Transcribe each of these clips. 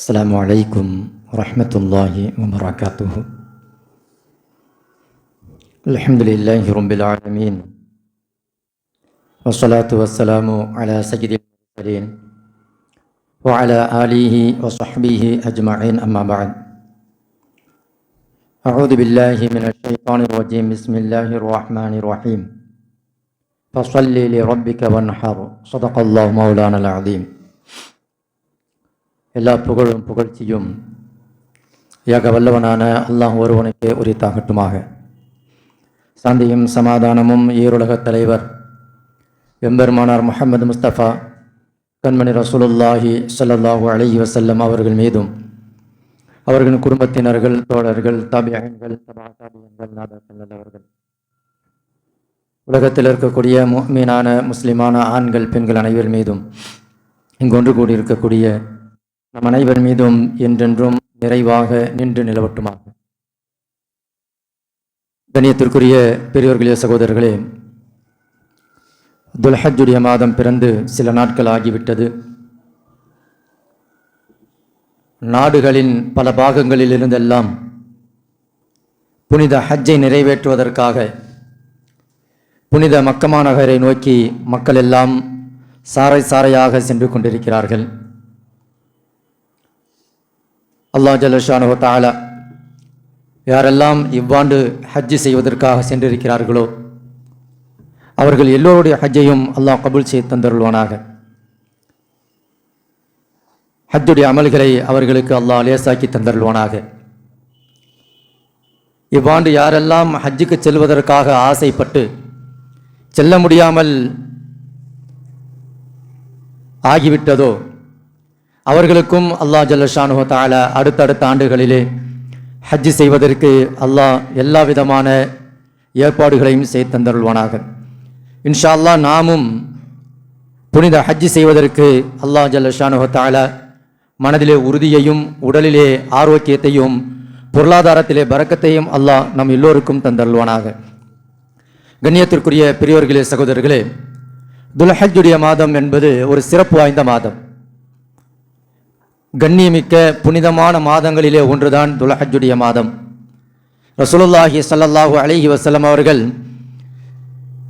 السلام عليكم ورحمة الله وبركاته. الحمد لله رب العالمين والصلاة والسلام على سيد المرسلين وعلى آله وصحبه أجمعين أما بعد. أعوذ بالله من الشيطان الرجيم. بسم الله الرحمن الرحيم. فصل لربك وانحر. صدق الله مولانا العظيم. எல்லா புகழும் புகழ்ச்சியும் ஏக வல்லவனான அல்லாஹ் ஒருவனுக்கே உரித்தாகட்டுமாக. சாந்தியும் சமாதானமும் ஈருலகத் தலைவர் எம்பெருமானார் முகமது முஸ்தபா கண்மணி ரசூலுல்லாஹி ஸல்லல்லாஹு அலி வசல்லம் அவர்கள் மீதும் அவர்களின் குடும்பத்தினர்கள் தோழர்கள் தாபியங்கள் தபா தாபியங்கள் அவர்கள். உலகத்தில் இருக்கக்கூடிய மீனான முஸ்லிமான ஆண்கள் பெண்கள் அனைவர் மீதும் இங்கு ஒன்று கூடியிருக்கக்கூடிய நம் அனைவர் மீதும் என்றென்றும் நிறைவாக நின்று நிலவட்டுமாக. கணியத்திற்குரிய பெரியோர்களே சகோதரர்களே துல்ஹஜுடைய மாதம் பிறந்து சில நாட்கள் ஆகிவிட்டது. நாடுகளின் பல பாகங்களில் இருந்தெல்லாம் புனித ஹஜ்ஜை நிறைவேற்றுவதற்காக புனித மக்கமா நகரை நோக்கி மக்கள் எல்லாம் சாறை சாறையாக சென்று கொண்டிருக்கிறார்கள். அல்லா ஜலஷானு தாலா யாரெல்லாம் இவ்வாண்டு ஹஜ்ஜு செய்வதற்காக சென்றிருக்கிறார்களோ அவர்கள் எல்லோருடைய ஹஜ்ஜையும் அல்லாஹ் கபுல் செய்து தந்தருள்வானாக. ஹஜ்ஜுடைய அமல்களை அவர்களுக்கு அல்லாஹ் லேசாக்கி தந்தருள்வானாக. இவ்வாண்டு யாரெல்லாம் ஹஜ்ஜுக்கு செல்வதற்காக ஆசைப்பட்டு செல்ல முடியாமல் ஆகிவிட்டதோ அவர்களுக்கும் அல்லாஹ் ஜல்லஷானு தாலா அடுத்தடுத்த ஆண்டுகளிலே ஹஜ்ஜு செய்வதற்கு அல்லாஹ் எல்லா விதமான ஏற்பாடுகளையும் செய்து தந்தருள்வானாக. இன்ஷா அல்லா நாமும் புனித ஹஜ்ஜு செய்வதற்கு அல்லாஹ் ஜல்லஷானு தாலா மனதிலே உறுதியையும் உடலிலே ஆரோக்கியத்தையும் பொருளாதாரத்திலே பறக்கத்தையும் அல்லாஹ் நம் எல்லோருக்கும் தந்தருள்வானாக. கண்ணியத்திற்குரிய பெரியோர்களே சகோதரர்களே துல்ஹஜ்ஜுடைய மாதம் என்பது ஒரு சிறப்பு வாய்ந்த மாதம். கண்ணியமிக்க புனிதமான மாதங்களிலே ஒன்றுதான் துலஹஜுடைய மாதம். ரசூலுல்லாஹி சல்லல்லாஹு அலிஹி வசலம் அவர்கள்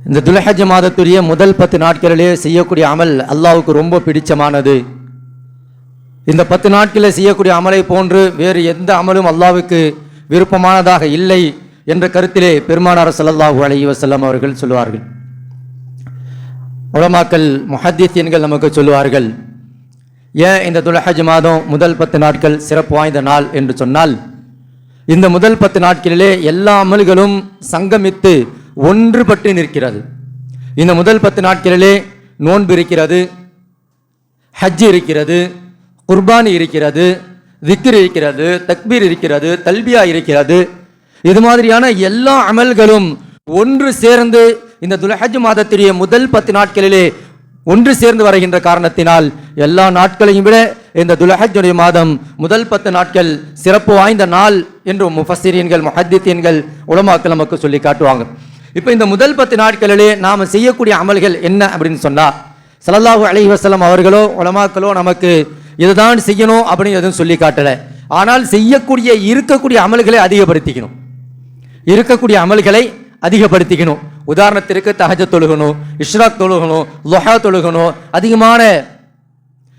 இந்த துலஹஜ் மாதத்துடைய முதல் பத்து நாட்களிலே செய்யக்கூடிய அமல் அல்லாவுக்கு ரொம்ப பிடிச்சமானது. இந்த பத்து நாட்களில் செய்யக்கூடிய அமலை போன்று வேறு எந்த அமலும் அல்லாவுக்கு விருப்பமானதாக இல்லை என்ற கருத்திலே பெருமானார் சல்லாஹூ அலஹி வசல்லம் அவர்கள் சொல்லுவார்கள் உலமாக்கல் முஹத்தியன்கள் நமக்கு சொல்லுவார்கள் ஏன் இந்த துலஹஜ் மாதம் முதல் பத்து நாட்கள் சிறப்பு வாய்ந்த நாள் என்று சொன்னால் இந்த முதல் பத்து நாட்களிலே எல்லா அமல்களும் சங்கமித்து ஒன்றுபட்டு நிற்கிறது. இந்த முதல் பத்து நாட்களிலே நோன்பு இருக்கிறது ஹஜ் இருக்கிறது குர்பானி இருக்கிறது திக்ர் இருக்கிறது தக்பீர் இருக்கிறது தல்பியா இருக்கிறது. இது மாதிரியான எல்லா அமல்களும் ஒன்று சேர்ந்து இந்த துலஹஜ் மாதத்துடைய முதல் பத்து நாட்களிலே ஒன்று சேர்ந்து வருகின்ற காரணத்தினால் எல்லா நாட்களையும் விட இந்த துலஹஜுடைய மாதம் முதல் பத்து நாட்கள் சிறப்பு வாய்ந்த நாள் என்று முஃபசிரியன்கள் முஹத்தியன்கள் உலமாக்கள் நமக்கு சொல்லி காட்டுவாங்க. இப்போ இந்த முதல் பத்து நாட்களிலே நாம் செய்யக்கூடிய அமல்கள் என்ன அப்படின்னு சொன்னால் சல்லல்லாஹு அலி வசலம் அவர்களோ உலமாக்களோ நமக்கு இதுதான் செய்யணும் அப்படின்னு எதுவும் சொல்லி காட்டலை. ஆனால் செய்யக்கூடிய இருக்கக்கூடிய அமல்களை அதிகப்படுத்திக்கணும். இருக்கக்கூடிய அமல்களை அதிகப்படுத்திக்கணும். உதாரணத்திற்கு தஹஜ தொழுகணும் இஷ்ராக் தொழுகணும் லொஹா தொழுகணும் அதிகமான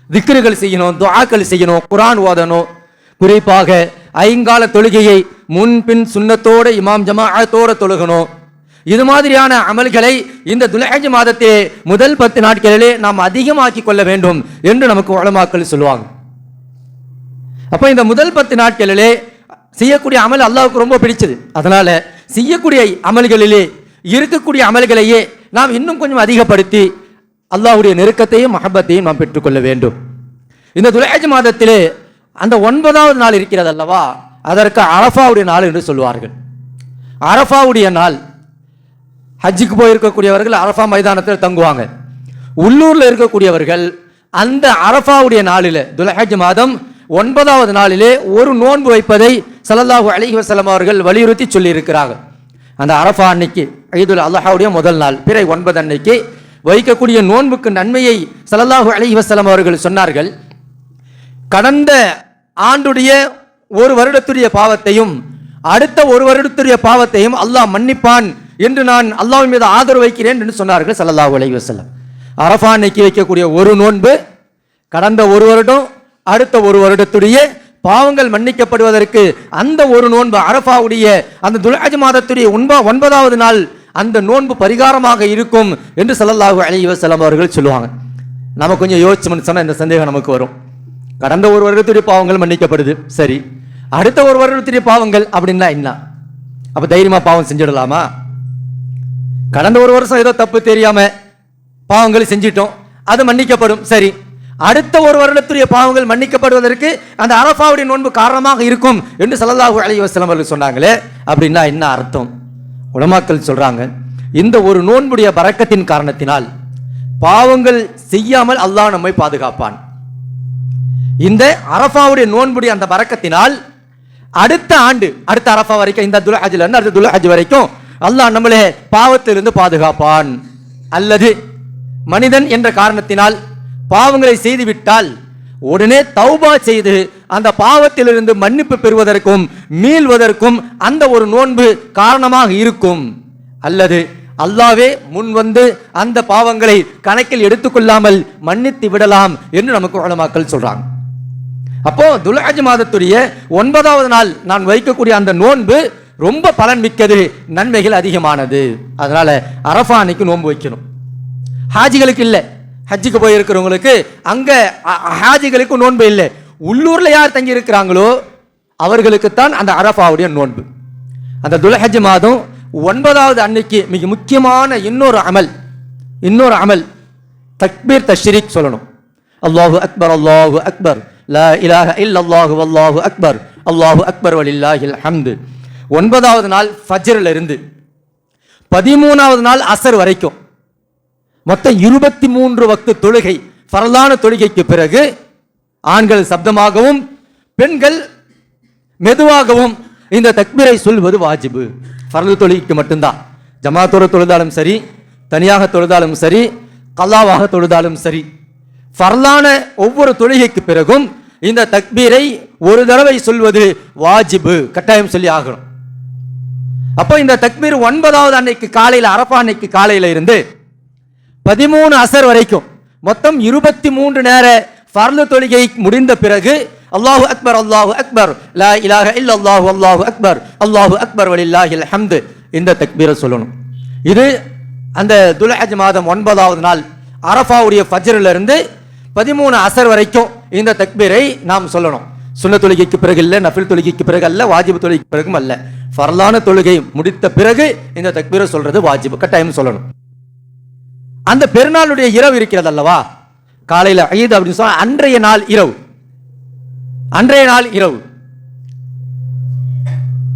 திக்ருகள் செய்யணும் துவாக்கள் செய்யணும் குரான் ஓதணும். குறிப்பாக ஐங்கால தொழுகையை முன்பின் சுண்ணத்தோட இமாம் ஜமாஅத்தோட தொழுகணும். இது மாதிரியான அமல்களை இந்த துலஹஜ் மாதத்திலே முதல் பத்து நாட்களிலே நாம் அதிகமாக்கி கொள்ள வேண்டும் என்று நமக்கு உளமாக்கள் சொல்லுவாங்க. அப்போ இந்த முதல் பத்து நாட்களிலே செய்யக்கூடிய அமல் அல்லாவுக்கு ரொம்ப பிடிச்சது. அதனால செய்யக்கூடிய அமல்களிலே இருக்கக்கூடிய அமல்களையே நாம் இன்னும் கொஞ்சம் அதிகப்படுத்தி அல்லாஹுடைய நெருக்கத்தையும் மஹபத்தையும் நாம் பெற்றுக்கொள்ள வேண்டும். இந்த துலேஜ் மாதத்திலே அந்த ஒன்பதாவது நாள் இருக்கிறது அல்லவா? அதற்கு அரஃபாவுடைய நாள் என்று சொல்வார்கள். அரஃபாவுடைய நாள் ஹஜ்ஜுக்கு போயிருக்கக்கூடியவர்கள் அரஃபா மைதானத்தில் தங்குவாங்க. உள்ளூரில் இருக்கக்கூடியவர்கள் அந்த அரஃபாவுடைய நாளில் துலஹஜ் மாதம் ஒன்பதாவது நாளிலே ஒரு நோன்பு வைப்பதை சல்லல்லாஹு அலிஹி வசலம் அவர்கள் வலியுறுத்தி சொல்லியிருக்கிறார்கள். அந்த அரஃபா அன்னைக்கு ஐதுல் அல்லாஹாவுடைய முதல் நாள் பிறை ஒன்பது அன்னைக்கு வைக்கக்கூடிய நோன்புக்கு நன்மையை சலல்லாஹு அலைஹி அவர்கள் சொன்னார்கள். கடந்த ஆண்டுடைய ஒரு வருடத்துடைய பாவத்தையும் அடுத்த ஒரு வருடத்துடைய பாவத்தையும் அல்லாஹ் மன்னிப்பான் என்று நான் அல்லாஹ் மீது ஆதரவு வைக்கிறேன் என்று சொன்னார்கள் சல்லாஹூ அலைஹி அரஃபா அன்னைக்கு வைக்கக்கூடிய ஒரு நோன்பு கடந்த ஒரு வருடம் அடுத்த ஒரு வருடத்துடைய பாவங்கள் மன்னிக்கப்படுவதற்கு அந்த ஒரு நோன்பு அரஃபாவுடைய அந்த துலாஜ் மாதத்துடைய ஒன்பா ஒன்பதாவது நாள் அந்த நோன்பு பரிகாரமாக இருக்கும் என்று ஸல்லல்லாஹு அலைஹி வஸல்லம் அவர்கள் சொல்லுவாங்க. நம்ம கொஞ்சம் யோசிச்சோம்னு சொன்னால் இந்த சந்தேகம் நமக்கு வரும். கடந்த ஒரு வருடத்துடைய பாவங்கள் மன்னிக்கப்படுது சரி. அடுத்த ஒரு வருடத்துடைய பாவங்கள் அப்படின்னா என்ன? அப்போ தைரியமாக பாவம் செஞ்சிடலாமா? கடந்த ஒரு வருஷம் ஏதோ தப்பு தெரியாமல் பாவங்கள் செஞ்சிட்டோம் அது மன்னிக்கப்படும் சரி. அடுத்த ஒரு வருடத்துடைய பாவங்கள் மன்னிக்கப்படுவதற்கு அந்த அரஃபாவுடைய நோன்பு காரணமாக இருக்கும் என்று ஸல்லல்லாஹு அலைஹி வஸல்லம் அவர்கள் சொன்னாங்களே. அப்படின்னா என்ன அர்த்தம்? உலமாக்கள் சொல்றாங்க இந்த ஒரு நோன்புடைய பறக்கத்தின் காரணத்தினால் பாவங்கள் செய்யாமல் அல்லாஹ் நம்மை பாதுகாப்பான். இந்த அரஃபாவுடைய நோன்புடைய அந்த பறக்கத்தினால் அடுத்த ஆண்டு அடுத்த அரஃபா வரைக்கும் இந்த துல்ஹஜ்ல இருந்து அடுத்த துல்ஹஜ் வரைக்கும் அல்லாஹ் நம்மளே பாவத்திலிருந்து பாதுகாப்பான். அல்லது மனிதன் என்ற காரணத்தினால் பாவங்களை செய்துவிட்டால் உடனே தௌபா செய்து அந்த பாவத்திலிருந்து மன்னிப்பு பெறுவதற்கும் மீள்வதற்கும் அந்த ஒரு நோன்பு காரணமாக இருக்கும். அல்லது அல்லாவே முன் வந்து அந்த பாவங்களை கணக்கில் எடுத்துக்கொள்ளாமல் மன்னித்து விடலாம் என்று நமக்கு உலமாக்கள் சொல்றாங்க. அப்போ துலாஜ் மாதத்துடைய ஒன்பதாவது நாள் நான் வைக்கக்கூடிய அந்த நோன்பு ரொம்ப பலன் மிக்கது நன்மைகள் அதிகமானது. அதனால அரஃபா அன்னைக்கு நோன்பு வைக்கணும். ஹாஜிகளுக்கு இல்லை. ஹஜ்ஜுக்கு போயிருக்கிறவங்களுக்கு அங்கே ஹாஜிகளுக்கு நோன்பு இல்லை. உள்ளூரில் யார் தங்கி இருக்கிறாங்களோ அவர்களுக்குத்தான் அந்த அரஃபாவுடைய நோன்பு. அந்த துலஹஜ் மாதம் ஒன்பதாவது அன்னைக்கு மிக முக்கியமான இன்னொரு அமல் இன்னொரு அமல் தக்பீர் தஷ்ரீக் சொல்லணும். அல்லாஹு அக்பர் அல்லாஹு அக்பர். லா இலாஹ இல்லல்லாஹு வல்லாஹு அக்பர். அல்லாஹு அக்பர் வலில்லாஹில் ஹம்து ஒன்பதாவது நாள் ஃபஜ்ரில் இருந்து பதிமூணாவது நாள் அசர் வரைக்கும். மொத்தம் இருபத்தி மூன்று வக்து தொழுகை பரலான தொழுகைக்கு பிறகு ஆண்கள் சப்தமாகவும் பெண்கள் மெதுவாகவும் இந்த தக்பீரை சொல்வது வாஜிபு. ஃபர்து தொழுகைக்கு மட்டும்தான். ஜமாத்தோட தொழுதாலும் சரி தனியாக தொழுதாலும் சரி கல்லாவாக தொழுதாலும் சரி. பரலான ஒவ்வொரு தொழுகைக்கு பிறகும் இந்த தக்பீரை ஒரு தடவை சொல்வது வாஜிபு. கட்டாயம் சொல்லி ஆகணும். அப்போ இந்த தக்பீர் ஒன்பதாவது அன்னைக்கு காலையில் அரப்பா அன்னைக்கு காலையில் இருந்து பதிமூணு அசர் வரைக்கும். மொத்தம் இருபத்தி மூன்று நேர ஃபர்லு தொழுகை முடிந்த பிறகு அல்லாஹு அக்பர் அல்லாஹு அக்பர் லா இலாக இல் அல்லாஹு அக்பர் அல்லாஹு அக்பர் வலில்லாஹில் ஹம்து இந்த தக்பீரை சொல்லணும். இது அந்த துலஹஜ் மாதம் ஒன்பதாவது நாள் அரஃபாவுடைய ஃபஜ்ரில் இருந்து பதிமூணு அசர் வரைக்கும் இந்த தக்பீரை நாம் சொல்லணும். சுன்ன தொழுகைக்கு பிறகு இல்லை நஃபில் தொழுகைக்கு பிறகு அல்ல வாஜிபு தொழுகைக்கு பிறகும் அல்ல. ஃபர்லான தொழுகை முடித்த பிறகு இந்த தக்பீரை சொல்றது வாஜிபு கட்டாயம் சொல்லணும். அந்த பெருநாளுடைய இரவு இருக்கிறது அல்லவா காலையில் ஐது அப்படின்னு சொன்னால் அன்றைய நாள் இரவு. அன்றைய நாள் இரவு.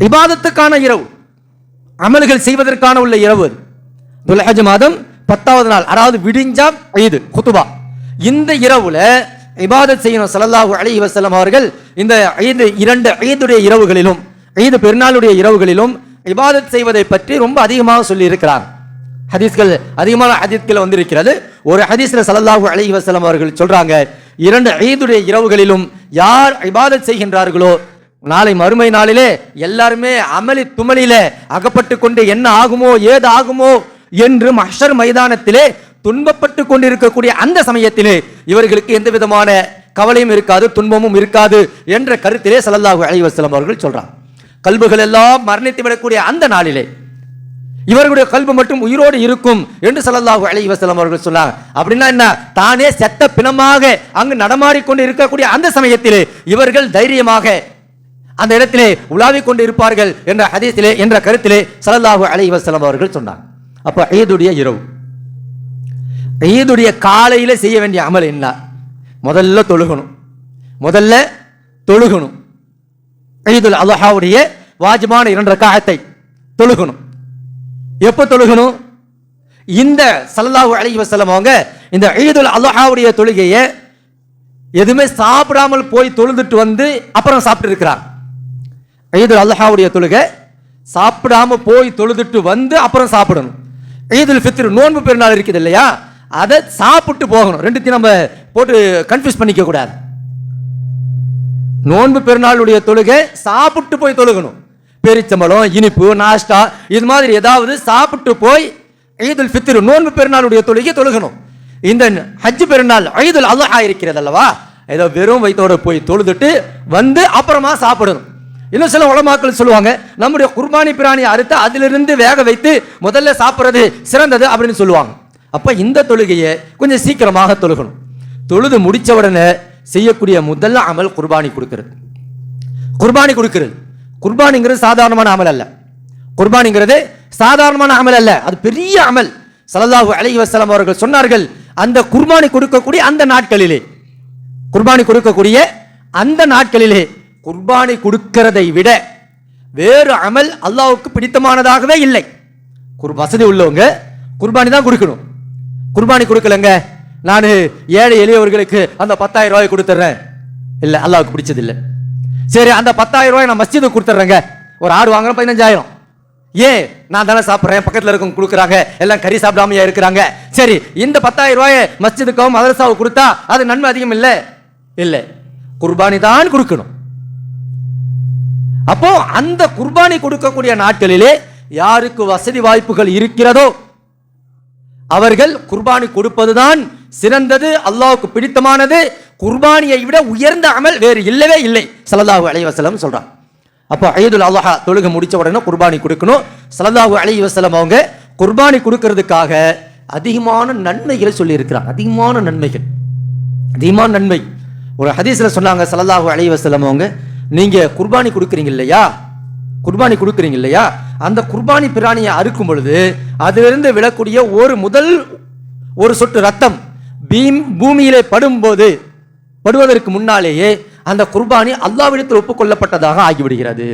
இபாதத்துக்கான இரவு. அமல்கள் செய்வதற்கான உள்ள இரவு அது. மாதம் பத்தாவது நாள் அதாவது விடிஞ்சா ஐது குத்துபா. இந்த இரவுல இபாதத் செய்யணும் ஸல்லல்லாஹு அலி வசலம் அவர்கள் இந்த ஐந்து இரண்டு ஐந்துடைய இரவுகளிலும் ஐந்து பெருநாளுடைய இரவுகளிலும் இபாதத் செய்வதை பற்றி ரொம்ப அதிகமாக சொல்லி இருக்கிறார் ஹதீஸ்கள் அதிகமான ஹதீஸ்கள் வந்திருக்கிறது. ஒரு ஹதீஸ்ல ஸல்லல்லாஹு அலஹி வசலம் அவர்கள் சொல்றாங்க இரண்டு ஐதுடைய இரவுகளிலும் யார் இபாதத் செய்கின்றார்களோ நாளை மறுமை நாளிலே எல்லாருமே அமளி துமளில அகப்பட்டு கொண்டு என்ன ஆகுமோ ஏது ஆகுமோ என்று மஷர் மைதானத்திலே துன்பப்பட்டு கொண்டிருக்கக்கூடிய அந்த சமயத்திலே இவர்களுக்கு எந்த விதமான கவலையும் இருக்காது துன்பமும் இருக்காது என்ற கருத்திலே ஸல்லல்லாஹு அலைஹி வஸல்லம் அவர்கள் சொல்றாங்க. கல்புகள் எல்லாம் மரணித்து விடக்கூடிய அந்த நாளிலே இவர்களுடைய கல்வி மட்டும் உயிரோடு இருக்கும் என்று ஸல்லல்லாஹு அலி வசலம் அவர்கள் சொன்னாங்க அப்படின்னா என்ன? தானே செத்த பிணமாக அங்கு நடமாடிக்கொண்டு இருக்கக்கூடிய அந்த சமயத்திலே இவர்கள் தைரியமாக அந்த இடத்திலே உலாவிக் கொண்டு இருப்பார்கள் என்ற ஹதீஸிலே என்ற கருத்திலே சலல்லாஹு அலி வசலம் அவர்கள் சொன்னாங்க அப்போ ஈதுடைய இரவு. ஈதுடைய காலையில் செய்ய வேண்டிய அமல் என்ன? முதல்ல தொழுகணும். முதல்ல தொழுகணும். ஈதுல் அலஹாவுடைய வாஜிபான இரண்டு ரக்காயத்தை தொழுகணும். எப்போ தொழுகணும்? இந்த ஸல்லல்லாஹு அழகி வசலம் அவங்க இந்த ஈதுல் அல்லாஹாவுடைய தொழுகையை எதுவுமே சாப்பிடாமல் போய் தொழுதுட்டு வந்து அப்புறம் சாப்பிட்டு இருக்கிறார். ஈதுல் அல்ஹாவுடைய தொழுகை சாப்பிடாம போய் தொழுதுட்டு வந்து அப்புறம் சாப்பிடணும். ஈதுல் ஃபித்ரு நோன்பு பெருநாள் இருக்குது இல்லையா? அதை சாப்பிட்டு போகணும். ரெண்டுத்தையும் நம்ம போட்டு கன்ஃபியூஸ் பண்ணிக்க கூடாது. நோன்பு பெருநாளுடைய தொழுகை சாப்பிட்டு போய் தொழுகணும். பெரிச்சம்பழம் இனிப்பு நாஷ்டா இது மாதிரி ஏதாவது சாப்பிட்டு போய் ஈதுல் ஃபித்ரு நோன்பு பெருநாளுடைய தொழுகை தொழுகணும். இந்த ஹஜ் பெருநாள் ஐதுல் அல்லஹா இருக்கிறது அல்லவா? ஏதோ வெறும் வயிற்றோட போய் தொழுதுட்டு வந்து அப்புறமா சாப்பிடணும். இன்னும் சில உலமாக்கள் சொல்லுவாங்க நம்முடைய குர்பானி பிராணியை அறுத்து அதிலிருந்து வேக வைத்து முதல்ல சாப்பிட்றது சிறந்தது அப்படின்னு சொல்லுவாங்க. அப்ப இந்த தொழுகையை கொஞ்சம் சீக்கிரமாக தொழுகணும். தொழுது முடித்த உடனே செய்யக்கூடிய முதல்ல அமல் குர்பானி கொடுக்கிறது. குர்பானி கொடுக்கிறது. குர்பானிங்கிறது சாதாரணமான அமல் அல்ல. குர்பானிங்கிறது சாதாரணமான அமல் அல்ல. அது பெரிய அமல். சலதாஹு அலைஹி வசலம் அவர்கள் சொன்னார்கள் அந்த குர்பானி கொடுக்கக்கூடிய அந்த நாட்களிலே. குர்பானி கொடுக்கக்கூடிய அந்த நாட்களிலே குர்பானி கொடுக்கிறதை விட வேறு அமல் அல்லாவுக்கு பிடித்தமானதாகவே இல்லை. குர் வசதி உள்ளவங்க குர்பானி தான் கொடுக்கணும். குர்பானி கொடுக்கலங்க நான் ஏழை எளியவர்களுக்கு அந்த பத்தாயிரம் ரூபாய் கொடுத்துட்றேன் இல்லை அல்லாவுக்கு பிடிச்சதில்லை. சரி அந்த பத்தாயிரம் ரூபாய் நான் மஸ்ஜிது கொடுத்துட்றேங்க. ஒரு ஆடு வாங்குறேன் பதினஞ்சாயிரம். ஏன் நான் தானே சாப்பிட்றேன் பக்கத்தில் இருக்கவங்க கொடுக்குறாங்க எல்லாம் கறி சாப்பிடாமையா இருக்கிறாங்க. சரி இந்த பத்தாயிரம் ரூபாயை மஸ்ஜிதுக்கும் மதரசாவுக்கு கொடுத்தா அது நன்மை அதிகம் இல்லை? இல்லை. குர்பானி தான் கொடுக்கணும். அப்போ அந்த குர்பானி கொடுக்கக்கூடிய நாட்களிலே யாருக்கு வசதி வாய்ப்புகள் இருக்கிறதோ அவர்கள் குர்பானி கொடுப்பதுதான் சிறந்தது அல்லாவுக்கு பிடித்தமானது. குர்பானியை விட உயர்ந்த அமல் வேறு இல்லவே இல்லை சலதாஹு அலைவசலம் சொல்கிறான் சொல்றான். அப்போ ஐதுல் அல்லாஹா தொழுகை முடிச்ச உடனே குர்பானி கொடுக்கணும். சலதாஹு அலைஹி அவங்க குர்பானி கொடுக்கறதுக்காக அதிகமான நன்மைகளை சொல்லியிருக்கிறாங்க. அதிகமான நன்மைகள். அதிகமான நன்மை. ஒரு ஹதீஸ்ல சொன்னாங்க சலதாஹு அலைஹி அவங்க நீங்க குர்பானி கொடுக்குறீங்க இல்லையா? குர்பானி கொடுக்குறீங்க இல்லையா? அந்த குர்பானி பிராணியை அறுக்கும் பொழுது அதிலிருந்து விழக்கூடிய ஒரு முதல் ஒரு சொட்டு ரத்தம் பீம் பூமியிலே படும்போது படுவதற்கு முன்னாலேயே அந்த குர்பானி அல்லாவிடத்தில் ஒப்புக்கொள்ளப்பட்டதாக ஆகிவிடுகிறது.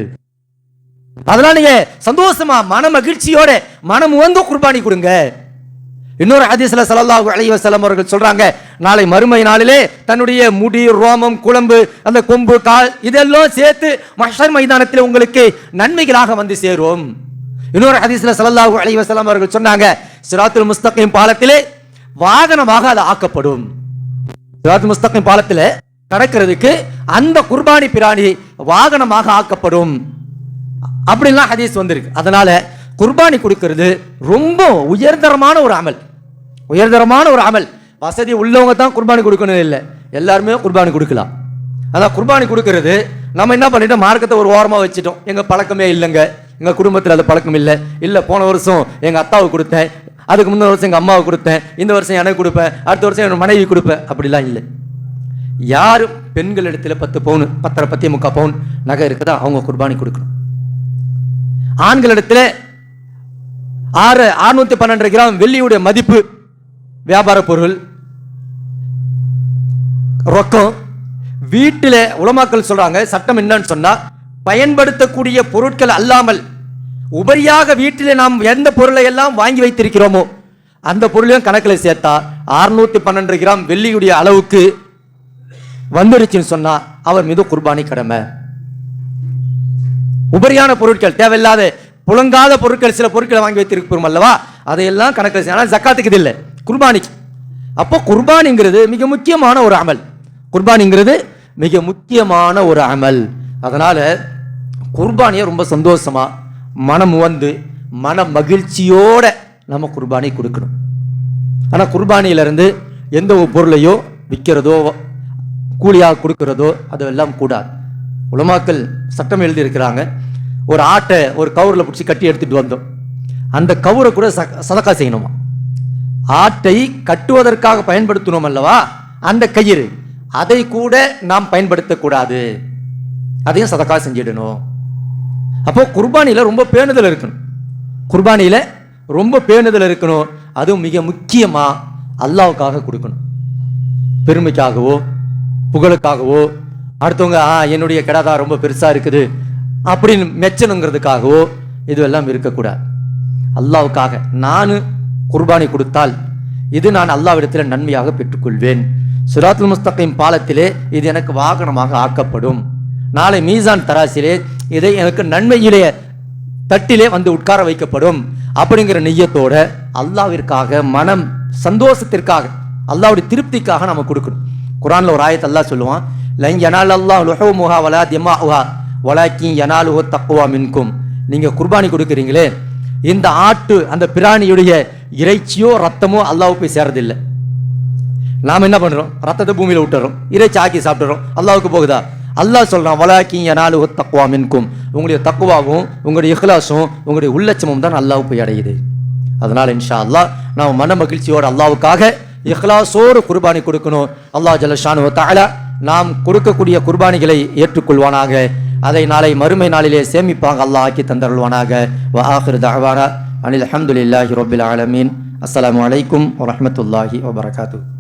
அதெல்லாம் நீங்க சந்தோஷமா மன மகிழ்ச்சியோட மனம் உவந்து குர்பானி கொடுங்க. இன்னொரு ஹதீஸ்ல சலல்லாஹு அலி வசலம் அவர்கள் சொல்றாங்க நாளை மறுமை நாளிலே தன்னுடைய முடி ரோமம் குழம்பு அந்த கொம்பு கால் இதெல்லாம் சேர்த்து மஷர் மைதானத்தில் உங்களுக்கு நன்மைகளாக வந்து சேரும். இன்னொரு ஹதீஸ்ல சலல்லாஹு அலி வசலம் அவர்கள் சொன்னாங்க சிராத்துல் முஸ்தகிம் பாலத்திலே வாகனமாக அது ஆக்கப்படும். சிராத்துல் முஸ்தகிம் பாலத்தில் கடக்கிறதுக்கு அந்த குர்பானி பிராணி வாகனமாக ஆக்கப்படும். அப்படின்லாம் ஹதீஸ் வந்திருக்கு. அதனால குர்பானி கொடுக்கறது ரொம்ப உயர்தரமான ஒரு அமல். உயர்தரமான ஒரு அமல். வசதி உள்ளவங்க தான் குர்பானி கொடுக்கணும் இல்லை. எல்லாருமே குர்பானி கொடுக்கலாம். அதான் குர்பானி கொடுக்கறது நம்ம என்ன பண்ணிட்டோம்? மார்க்கத்தை ஒரு ஓரமாக வச்சுட்டோம். எங்கள் பழக்கமே இல்லைங்க. எங்கள் குடும்பத்தில் அது பழக்கம் இல்லை. இல்லை போன வருஷம் எங்கள் அத்தாவுக்கு கொடுத்தேன். அதுக்கு முந்தின வருஷம் எங்கள் அம்மாவுக்கு கொடுத்தேன். இந்த வருஷம் எனக்கு கொடுப்பேன். அடுத்த வருஷம் என் மனைவி கொடுப்பேன். அப்படிலாம் இல்லை. யார் பெண்கள் இடத்துல பத்து பவுன் பத்தரை பத்தி முக்கால் பவுன் நகை இருக்குதா அவங்க குர்பானி கொடுக்கணும். ஆண்களிடத்துல ஆறு அறுநூத்தி பன்னெண்டு கிராம் வெள்ளியுடைய மதிப்பு. வியாபார பொருள். ரொக்கம். வீட்டில் உலமாக்கள் சொல்றாங்க சட்டம் என்னன்னு சொன்னா பயன்படுத்தக்கூடிய பொருட்கள் அல்லாமல் உபரியாக வீட்டில் நாம் எந்த பொருளை எல்லாம் வாங்கி வைத்திருக்கிறோமோ அந்த பொருளையும் கணக்கில் சேர்த்தா அறுநூத்தி பன்னெண்டு கிராம் வெள்ளியுடைய அளவுக்கு வந்துடுச்சுன்னு சொன்னா அவர் மீது குர்பானி கடமை. உபரியான பொருட்கள் தேவையில்லாத புழங்காத பொருட்கள் சில பொருட்களை வாங்கி வைத்திருக்கிறோம் அல்லவா? அதையெல்லாம் கணக்கில் ஆனால் ஜக்காத்துக்கு இது இல்லை. குர்பானிக்கு. அப்போ குர்பானிங்கிறது மிக முக்கியமான ஒரு அமல். குர்பானிங்கிறது மிக முக்கியமான ஒரு அமல். அதனால் குர்பானியை ரொம்ப சந்தோஷமா மனம் வந்து மன மகிழ்ச்சியோட நம்ம குர்பானி கொடுக்கணும். ஆனால் குர்பானியிலிருந்து எந்த ஒரு பொருளையோ விற்கிறதோ கூலியாக கொடுக்கிறதோ அதெல்லாம் கூடாது. உலமாக்கள் சட்டம் எழுதியிருக்கிறாங்க. ஒரு ஆட்டை ஒரு கவுரில் பிடிச்சி கட்டி எடுத்துகிட்டு வந்தோம். அந்த கவுரை கூட ச- சதக்கா செய்யணுமா? ஆட்டை கட்டுவதற்காக பயன்படுத்தினோம் அல்லவா? அந்த கயிறு. அதை கூட நாம் பயன்படுத்தக்கூடாது அதையும் சதக்கா செஞ்சிடணும். அப்போ குர்பானியில் ரொம்ப பேணுதல் இருக்கணும். குர்பானியில் ரொம்ப பேணுதல் இருக்கணும். அதுவும் மிக முக்கியமாக அல்லாவுக்காக கொடுக்கணும். பெருமைக்காகவோ புகழுக்காகவோ. அடுத்தவங்க ஆ என்னுடைய கிடாதா ரொம்ப பெருசாக இருக்குது. அப்படின்னு மெச்சணுங்கிறதுக்காகவோ இதுவெல்லாம் இருக்கக்கூடாது. அல்லாவுக்காக. நான் குர்பானி கொடுத்தால் இது நான் அல்லாவிடத்தில் நன்மையாக பெற்றுக்கொள்வேன். சிராத்துல் முஸ்தகிம் பாலத்திலே இது எனக்கு வாகனமாக ஆக்கப்படும். நாளை மீசான் தராசிலே இதை எனக்கு நன்மையிலே தட்டிலே வந்து உட்கார வைக்கப்படும். அப்படிங்கிற நெய்யத்தோட அல்லாவிற்காக மனம் சந்தோஷத்திற்காக அல்லாவுடைய திருப்திக்காக நம்ம கொடுக்கணும். குரான்ல ஒரு ஆயத்தை அல்லாஹ் சொல்லுவான் லைங்கனால் அல்லாஹ் லுஹவு லுஹூமுஹா வலா திமாஉஹா. வலாக்கியும் யனாலுஹு தக்குவா மின்கும். நீங்கள் குர்பானி கொடுக்குறீங்களே இந்த ஆட்டு அந்த பிராணியுடைய இறைச்சியோ ரத்தமோ அல்லாஹ்வுக்கு போய் சேரதில்லை. நாம் என்ன பண்ணுறோம் ரத்தத்தை பூமியில் விட்டுறோம் இறைச்சி ஆக்கி சாப்பிட்டுறோம் அல்லாவுக்கு போகுதா? அல்லாஹ் சொல்கிறான் வலாக்கியும் யனாலுஹு தக்குவா மின்கும். உங்களுடைய தக்குவாவும் உங்களுடைய இஹ்லாஸும் உங்களுடைய உள்ளட்சமும் தான் அல்லாஹ் போய் அடையுது. அதனால் இன்ஷா அல்லாஹ் நாம் மன மகிழ்ச்சியோடு அல்லாவுக்காக இஹ்லாஸோடு குர்பானி கொடுக்கணும். அல்லாஹ் ஜல்லஷானு தாழ நாம் கொடுக்கக்கூடிய குர்பானிகளை ஏற்றுக்கொள்வானாக. அதை நாளை மறுமை நாளிலே சேமிப்பாக அல்லாஹ் ஆக்கி தந்தருள்வானாக. வ ஆஹிர் தஅவானா. அனில் அஹமதுல்லாஹி ரப்பில் ஆலமீன். அஸ்லாம் வலைக்கும் வரமத்துல்லாஹி வபரகாத்துஹு